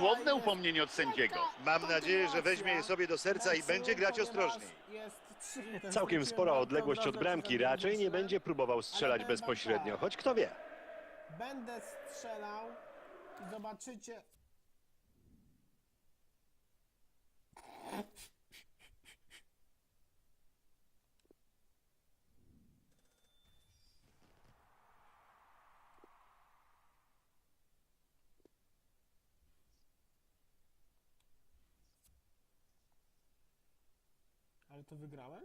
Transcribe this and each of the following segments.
dosłowne upomnienie od sędziego. Mam nadzieję, że weźmie je sobie do serca i będzie grać ostrożniej. Całkiem spora odległość od bramki, raczej nie będzie próbował strzelać bezpośrednio, choć kto wie. Będę strzelał i zobaczycie. Ale to wygrałem?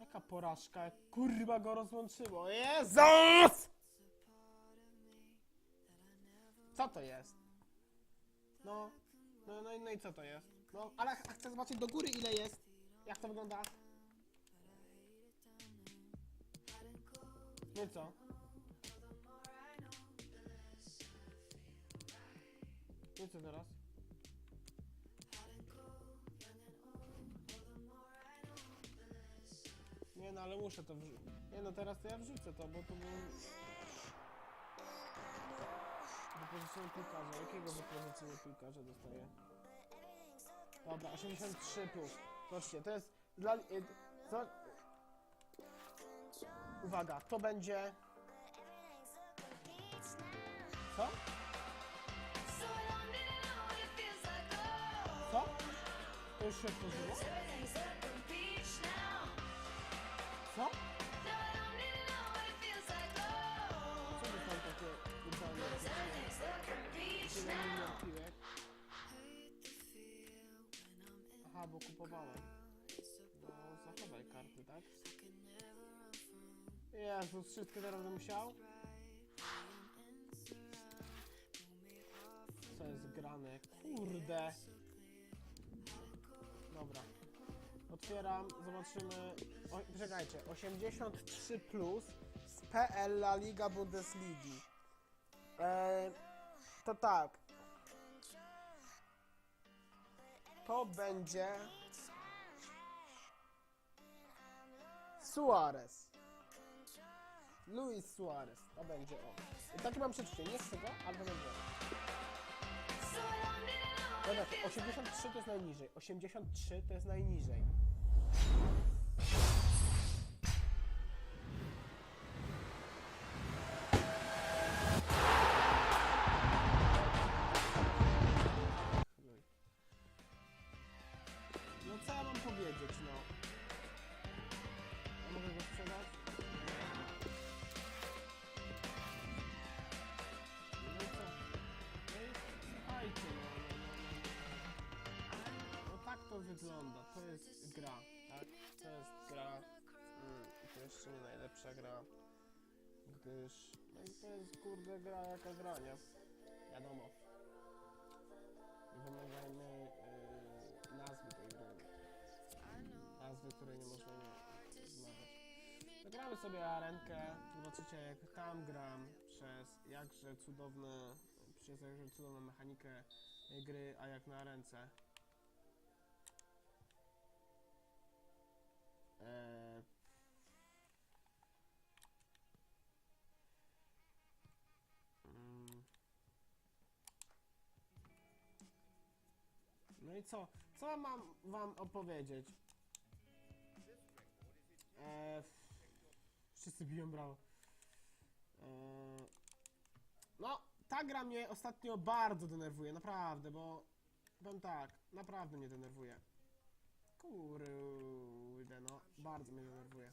Jaka porażka, kurwa go rozłączyło. Jezus! Co to jest? No, no, no, i- no i co to jest? No, ale ch- chcę zobaczyć do góry ile jest. Jak to wygląda? No i co? I teraz? Nie no, ale muszę to wrzucić. Nie no, teraz to ja wrzucę to, bo to był... Wypożyczenie piłkarza. Jakiego wypożyczenia piłkarza dostaję? Dobra, 83 plus. Zobaczcie, to jest dla... y, Co? Uwaga, to będzie... Co? Się otworzyło? Co? Co to są takie idealne Tyle piłek. Aha, bo kupowałem. No, zachowaj karty, tak? Jezus, wszystko teraz bym musiał? Co jest grane? Kurde! Dobra. Otwieram, zobaczymy. O, czekajcie, 83 plus z PL La Liga Bundesligi. E, to tak. To będzie Suarez. Luis Suarez. To będzie on. I taki mam przeczucie. Nie chcę go, ale to będzie on. Dobra, to 83 to jest najniżej. 83 to jest najniżej. Wygląda. To jest gra, tak? To jest gra. Mm, i to jeszcze nie najlepsza gra. Gdyż, no i to jest kurde gra jaka gra, nie? Wiadomo. Nie wymagajmy yy, nazwy tej gry. Nazwy, której nie można zmawiać. Zagramy sobie arenkę, zobaczycie jak tam gram przez jakże cudowne, przez jakże cudowną mechanikę gry, a jak na ręce. No i co? Co mam wam opowiedzieć? Eee, wszyscy biją brawo. Eee, no, ta gra mnie ostatnio bardzo denerwuje, naprawdę, bo powiem tak, naprawdę mnie denerwuje. Kurde, no, bardzo mnie denerwuje.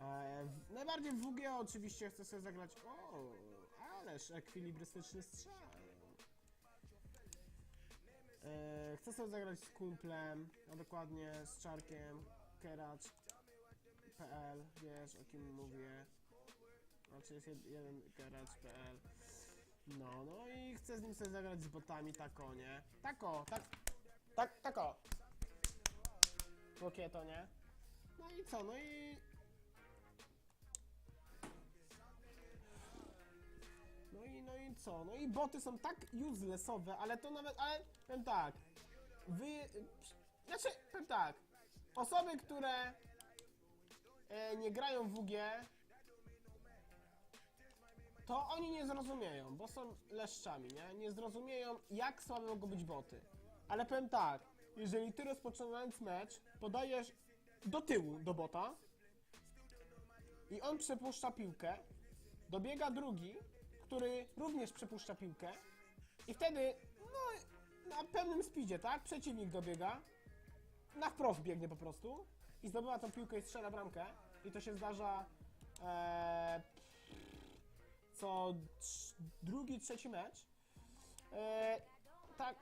Eee, najbardziej w WG oczywiście chcę sobie zagrać. O, ależ ekwilibrystyczny strzał. Chcę sobie zagrać z kumplem, a dokładnie z Czarkiem, Keracz.pl, wiesz o kim mówię. Znaczy jest jed, jeden Keracz.pl. No, no i chcę z nim sobie zagrać z botami tako, nie? Tako, tak, tak, tako. Łokieto, nie? No i co, no i... No i, no i co? No i boty są tak uselessowe, ale to nawet, ale powiem tak. Wy, znaczy, powiem tak. Osoby, które e, nie grają w WG, to oni nie zrozumieją, bo są leszczami, nie? Nie zrozumieją, jak słabe mogą być boty. Ale powiem tak, jeżeli ty rozpoczynając mecz podajesz do tyłu do bota i on przepuszcza piłkę, dobiega drugi, który również przepuszcza piłkę i wtedy, no, na pełnym speedzie, tak? Przeciwnik dobiega, na wprost biegnie po prostu i zdobywa tą piłkę i strzela bramkę i to się zdarza e, co drugi, trzeci mecz. E, tak.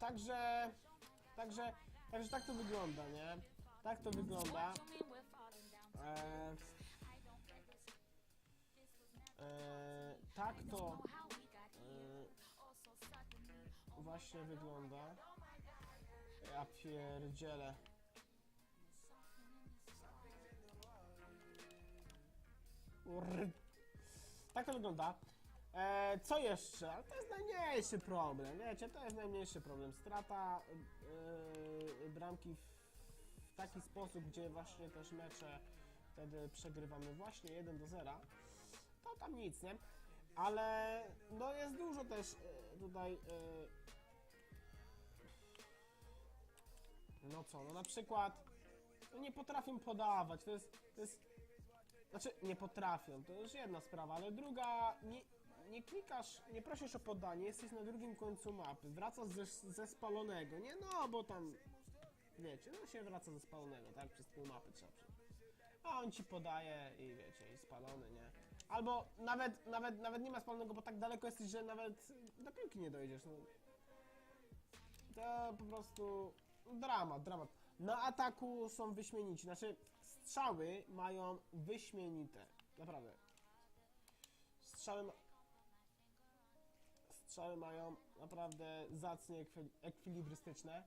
Także, także, także tak to wygląda, nie? Tak to wygląda. E, e, tak to e, właśnie wygląda. Ja pierdzielę. Ur- Tak to wygląda. E, co jeszcze? Ale to jest najmniejszy problem, wiecie, to jest najmniejszy problem. Strata e, bramki w, w taki sposób, gdzie właśnie też mecze wtedy przegrywamy właśnie 1 do 0. To tam nic, nie? Ale no jest dużo też e, tutaj e, no co, no na przykład no nie potrafią podawać, to jest, to jest znaczy, nie potrafią, to już jedna sprawa, ale druga, nie, nie klikasz, nie prosisz o podanie, jesteś na drugim końcu mapy, wracasz ze, ze spalonego, nie no, bo tam, wiecie, no się wraca ze spalonego, tak, przez pół mapy trzeba przejść. A on ci podaje i wiecie, i spalony, nie? Albo nawet, nawet, nawet nie ma spalonego, bo tak daleko jesteś, że nawet do piłki nie dojdziesz, no. To po prostu dramat, dramat. Na ataku są wyśmienici, znaczy strzały mają wyśmienite, naprawdę. Strzały, ma... strzały mają naprawdę zacnie ekwi- ekwilibrystyczne,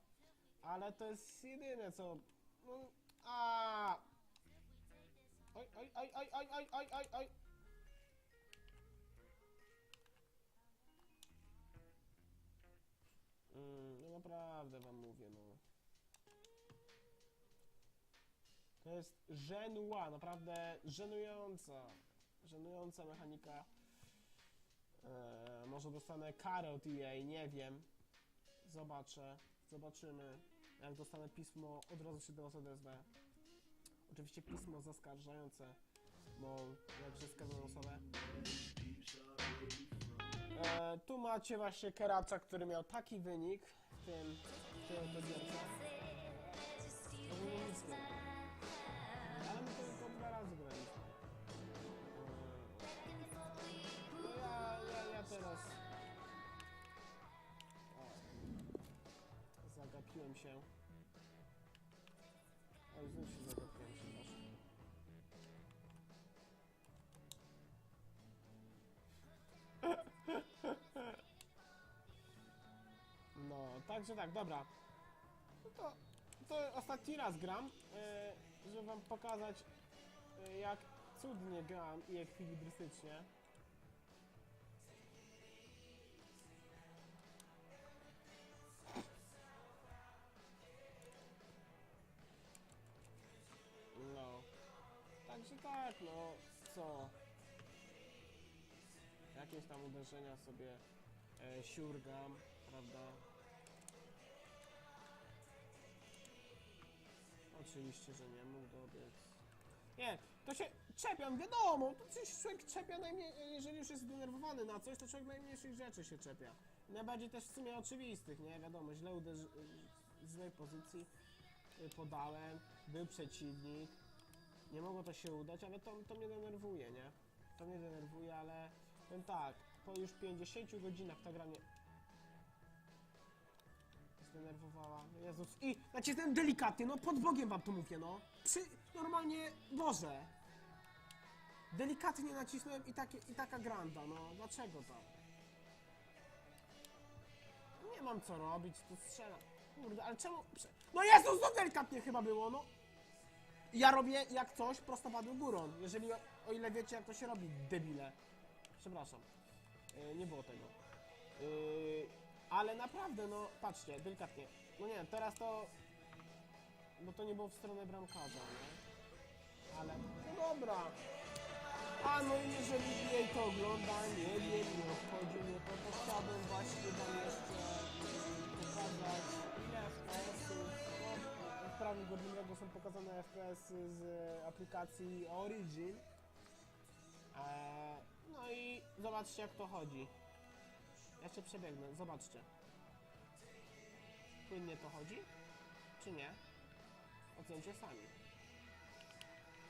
ale to jest jedyne co... No, a. Oj, oj, oj, oj, oj, oj, oj, oj, oj. Wam mówię, no. To jest żenua, naprawdę żenująca. Żenująca mechanika. Eee, może dostanę karę od EA, nie wiem. Zobaczę, zobaczymy. Jak dostanę pismo, od razu się do was odezwę. Oczywiście pismo zaskarżające, bo jakże skazaną osobę. E, tu macie właśnie Keracza, który miał taki wynik tym, tym odbiorce. Ogólnie nic nie. Ale my to tylko dwa razy graliśmy. No ja, ja, ja teraz... O, zagapiłem się. Także tak, dobra. No to, to ostatni raz gram, e, żeby wam pokazać e, jak cudnie gram i ekwilibrystycznie. No. Także tak, no co? Jakieś tam uderzenia sobie e, siurgam, prawda? Oczywiście, że nie mógł dobiec. Nie, to się czepiam, wiadomo, to coś człowiek czepia najmniej, jeżeli już jest zdenerwowany na coś, to człowiek najmniejszych rzeczy się czepia. Najbardziej też w sumie oczywistych, nie? Wiadomo, źle uderzy... w złej pozycji y, podałem, był przeciwnik, nie mogło to się udać, ale to, to mnie denerwuje, nie? To mnie denerwuje, ale powiem tak, po już 50 godzinach ta gra mnie zdenerwowała. Jezus. I nacisnąłem delikatnie, no pod Bogiem wam to mówię, no. Przy, normalnie, Boże. Delikatnie nacisnąłem i, takie, i taka granda, no. Dlaczego to? Nie mam co robić, tu strzelam. Kurde, ale czemu... No Jezus, no delikatnie chyba było, no. Ja robię jak coś prostopadły górą. Jeżeli, o, o ile wiecie jak to się robi, debile. Przepraszam. Yy, nie było tego. Yy, ale naprawdę, no patrzcie, delikatnie. No nie, teraz to. Bo to nie było w stronę bramkarza, nie? ale no dobra. A no i jeżeli jej to ogląda, nie wiem, nie obchodzi mnie to, to chciałbym właśnie wam jeszcze pokazać ile FPS-ów, no, w prawie godzinnego są pokazane FPS-y z aplikacji Origin. Eee, no i zobaczcie jak to chodzi. Ja się przebiegnę, zobaczcie. Płynnie to chodzi? Czy nie? Ocencie sami.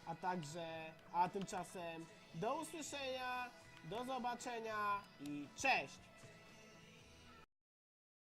A także, a tymczasem do usłyszenia, do zobaczenia i cześć!